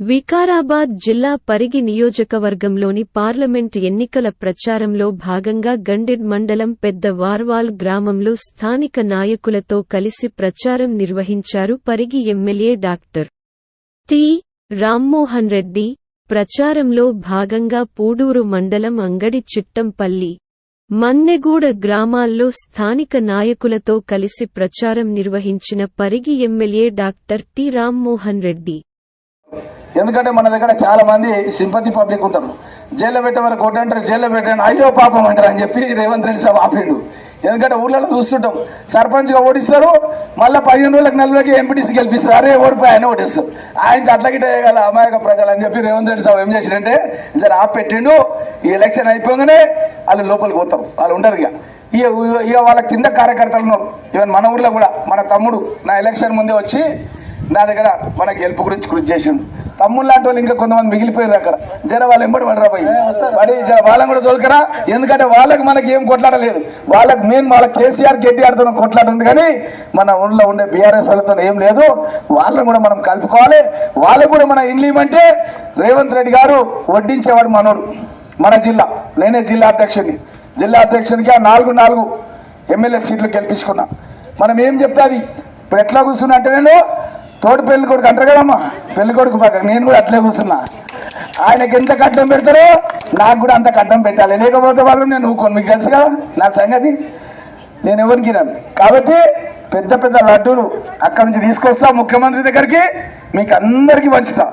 వికారాబాద్ జిల్లా పరిగి నియోజకవర్గంలోని పార్లమెంట్ ఎన్నికల ప్రచారంలో భాగంగా గండెడ్ మండలం పెద్ద వార్వాల్ గ్రామంలో స్థానిక నాయకులతో కలిసి ప్రచారం నిర్వహించారు Parigi MLA doctor T. Rammohan Reddy. ప్రచారంలో భాగంగా పూడూరు మండలం అంగడి చిట్టంపల్లి మన్నెగూడ గ్రామాల్లో స్థానిక నాయకులతో కలిసి ప్రచారం నిర్వహించిన Parigi MLA doctor T. Rammohan Reddy. ఎందుకంటే మన దగ్గర చాలా మంది సింపతి పబ్లిక్ ఉంటారు. జైల్లో పెట్టే వరకు కొట్టంటారు జైల్లో పెట్టండి అయ్యో పాపం అంటారు అని చెప్పి రేవంత్ రెడ్డి సాబ్ ఆపిండు. ఎందుకంటే ఊళ్ళలో చూస్తుంటాం సర్పంచ్గా ఓడిస్తారు మళ్ళీ పదిహేను రోజులకు నెలలకి ఎంపీటీసీ గెలిపిస్తారు అరే ఓడిపోయి ఆయన ఓడిస్తారు ఆయనకి అట్లా గిట్ట వేయగల అమాయక ప్రజలు అని చెప్పి రేవంత్ రెడ్డి సాబ్ ఏం చేసిరంటే జర ఆపెట్టిండు ఈ ఎలక్షన్ అయిపోగానే వాళ్ళు లోపలికి పోతారు వాళ్ళు ఉంటారు ఇక. ఇక ఇక వాళ్ళ కింద కార్యకర్తలు ఉన్నారు. ఈవెన్ మన ఊర్లో కూడా మన తమ్ముడు నా ఎలక్షన్ ముందే వచ్చి నా దగ్గర మన గెలుపు గురించి కృషి చేసిండు. తమ్ముడు లాంటి వాళ్ళు ఇంకా కొంతమంది మిగిలిపోయారు అక్కడ. జర వాళ్ళు ఎంబడి పడరా పోయి. పడి జర వాళ్ళని కూడా తోలుకరా ఎందుకంటే వాళ్ళకి మనకి ఏం కొట్లాడలేదు వాళ్ళకి మెయిన్ వాళ్ళ కేసీఆర్ కేటీఆర్తో కొట్లాట ఉంది కానీ మన ఊళ్ళో ఉండే బీఆర్ఎస్ వాళ్ళతో ఏం లేదు. వాళ్ళని కూడా మనం కలుపుకోవాలి. వాళ్ళకు కూడా మన ఇవ్వమంటే రేవంత్ రెడ్డి గారు వడ్డించేవాడు మనోడు. మన జిల్లా. నేనే జిల్లా అధ్యక్షుడిని. జిల్లా అధ్యక్షునికి ఆ నాలుగు నాలుగు ఎమ్మెల్యే సీట్లు గెలిపించుకున్నా. మనం ఏం చెప్తాది ఇప్పుడు ఎట్లా కూర్చున్నా అంటే నేను తోటి పెళ్ళి కొడుకు అంటారు కదమ్మా. పెళ్ళి కొడుకు పక్కన నేను కూడా అట్లే కూర్చున్నా. ఆయనకి ఎంత కట్టం పెడతారో నాకు కూడా అంత కట్టం పెట్టాలి. లేకపోతే వాళ్ళు నేను ఊకోను మీకు తెలుసు కదా నా సంగతి? నేను ఎవరికి రాను కాబట్టి పెద్ద పెద్ద లడ్డూలు అక్కడి నుంచి తీసుకొస్తా ముఖ్యమంత్రి దగ్గరికి. మీకు అందరికీ పంచుతా.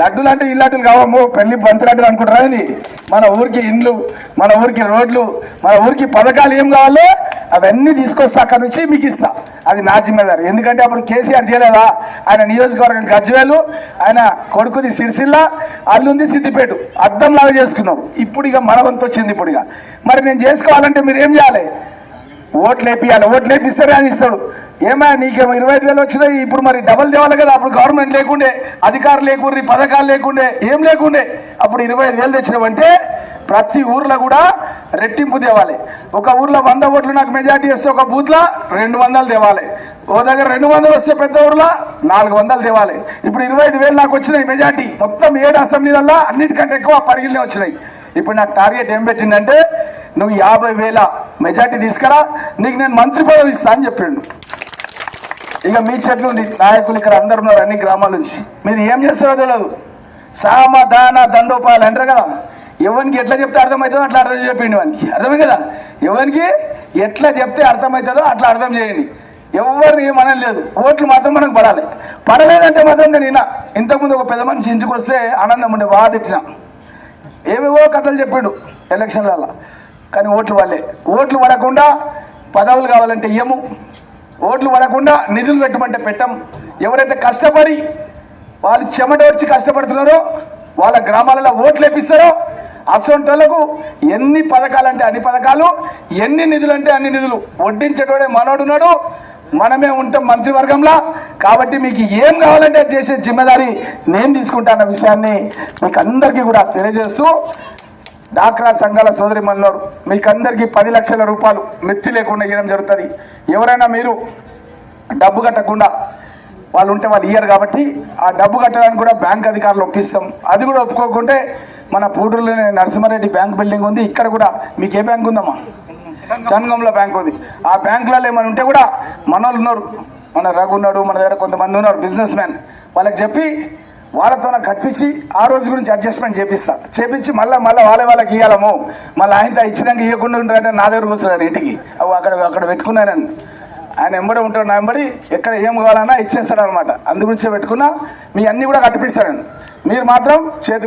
లడ్డూలు అంటే ఈ లడ్డూలు కావమ్మో పెళ్ళి బంతి లడ్డూలు అనుకుంటారా మన ఊరికి ఇండ్లు మన ఊరికి రోడ్లు మన ఊరికి పథకాలు ఏం కావాలో అవన్నీ తీసుకొస్తా అక్కడ నుంచి మీకు ఇస్తా. అది నా జిమ్మేదారు. ఎందుకంటే అప్పుడు కేసీఆర్ చేయలేదా? ఆయన నియోజకవర్గం గజ్వేలు ఆయన కొడుకుది సిరిసిల్ల అల్లుంది సిద్దిపేట. అద్దంలాగా చేసుకున్నాం. ఇప్పుడు ఇక మన వంతు వచ్చింది ఇప్పుడు ఇక. మరి నేను చేసుకోవాలంటే మీరు ఏం చేయాలి? ఓట్లు వేపియాలి ఓట్లు వేపిస్తారే అని ఇస్తాడు. ఏమా నీకేమో ఇరవై ఐదు వేలు వచ్చినాయి. ఇప్పుడు మరి డబల్ తేవాలి కదా. అప్పుడు గవర్నమెంట్ లేకుండే అధికారులు లేకుండే పథకాలు లేకుండే ఏం లేకుండే. అప్పుడు ఇరవై ఐదు వేలు తెచ్చినామంటే ప్రతి ఊర్లో కూడా రెట్టింపు తేవాలి. ఒక ఊర్లో వంద ఓట్లు నాకు మెజార్టీ వస్తే ఒక బూత్లో రెండు వందలు తేవాలి. ఓ దగ్గర రెండు వందలు వస్తే పెద్ద ఊర్లో నాలుగు వందలు తేవాలి. ఇప్పుడు ఇరవై ఐదు వేలు నాకు వచ్చినాయి మెజార్టీ. మొత్తం ఏడు అసెంబ్లీలల్లో అన్నిటికంటే ఎక్కువ పరిగిలనే వచ్చినాయి. ఇప్పుడు నాకు టార్గెట్ ఏం పెట్టిందంటే నువ్వు యాభై వేల మెజార్టీ తీసుకురా నీకు నేను మంత్రి పదవి ఇస్తా అని చెప్పిండు. ఇక మీ చెట్లు నాయకులు ఇక్కడ అందరు ఉన్నారు అన్ని గ్రామాల నుంచి. మీరు ఏం చేస్తారో తెలియదు. సామ దాన దండోపాయాలు అంటారు కదా. ఎవరికి ఎట్లా చెప్తే అర్థమవుతుందో అట్లా అర్థం చెప్పిండి వానికి. అర్థమే కదా? ఎవరికి ఎట్లా చెప్తే అర్థమవుతుందో అట్లా అర్థం చేయండి. ఎవరిని ఏమనలేదు లేదు. ఓట్లు మాత్రం మనకు పడాలి. పడలేదంటే మాత్రం నేను నిన్న ఇంతకుముందు ఒక పెద్ద మనిషి ఇంటికి వస్తే ఆనందం ఉండే బాగా తిట్టినా. ఏవేవో కథలు చెప్పాడు ఎలక్షన్లలో కానీ ఓట్లు పడలే. ఓట్లు పడకుండా పదవులు కావాలంటే ఇయ్యము. ఓట్లు పడకుండా నిధులు పెట్టమంటే పెట్టం. ఎవరైతే కష్టపడి వాళ్ళు చెమట వచ్చి కష్టపడుతున్నారో వాళ్ళ గ్రామాలలో ఓట్లు వేపిస్తారో అసొంటలకు ఎన్ని పథకాలు అంటే అన్ని పథకాలు ఎన్ని నిధులు అంటే అన్ని నిధులు. వడ్డించేటోడే మనోడున్నాడు మనమే ఉంటాం మంత్రివర్గంలో. కాబట్టి మీకు ఏం కావాలంటే అది చేసే జిమ్మదారి నేను తీసుకుంటాన్న విషయాన్ని మీకు అందరికీ కూడా తెలియజేస్తూ డాక్రా సంఘాల సోదరి మన్నారు మీకు అందరికీ పది లక్షల రూపాయలు మెత్తి లేకుండా ఇవ్వడం జరుగుతుంది. ఎవరైనా మీరు డబ్బు కట్టకుండా వాళ్ళు ఉంటే వాళ్ళు ఇయ్యరు కాబట్టి ఆ డబ్బు కట్టడానికి కూడా బ్యాంక్ అధికారులు ఒప్పిస్తాం. అది కూడా ఒప్పుకోకుంటే మన పూటూరులోనే నరసింహారెడ్డి బ్యాంక్ బిల్డింగ్ ఉంది ఇక్కడ కూడా మీకు ఏ బ్యాంక్ ఉందమ్మా? చన్గంలో బ్యాంక్ ఉంది. ఆ బ్యాంకులలో ఏమైనా ఉంటే కూడా మన వాళ్ళు ఉన్నారు. మన రఘు ఉన్నాడు మన దగ్గర కొంతమంది ఉన్నారు బిజినెస్ మ్యాన్ వాళ్ళకి చెప్పి వాళ్ళతో కట్టించి ఆ రోజు గురించి అడ్జస్ట్మెంట్ చేపిస్తా. చేపించి మళ్ళీ మళ్ళీ వాళ్ళ వాళ్ళకి ఇవ్వాలము మళ్ళీ ఆయనతో ఇచ్చినాక ఇవ్వకుండా ఉంటారంటే నా దగ్గర కూర్చున్నాను ఇంటికి. అవి అక్కడ అక్కడ పెట్టుకున్నానని ఆయన ఎంబడి ఉంటాడు నా ఎంబడి ఎక్కడ ఏం కావాలన్నా ఇచ్చేస్తాడు అనమాట అందు గురించే పెట్టుకున్నా మీ అన్ని కూడా కట్టిపిస్తాను మీరు మాత్రం చేతి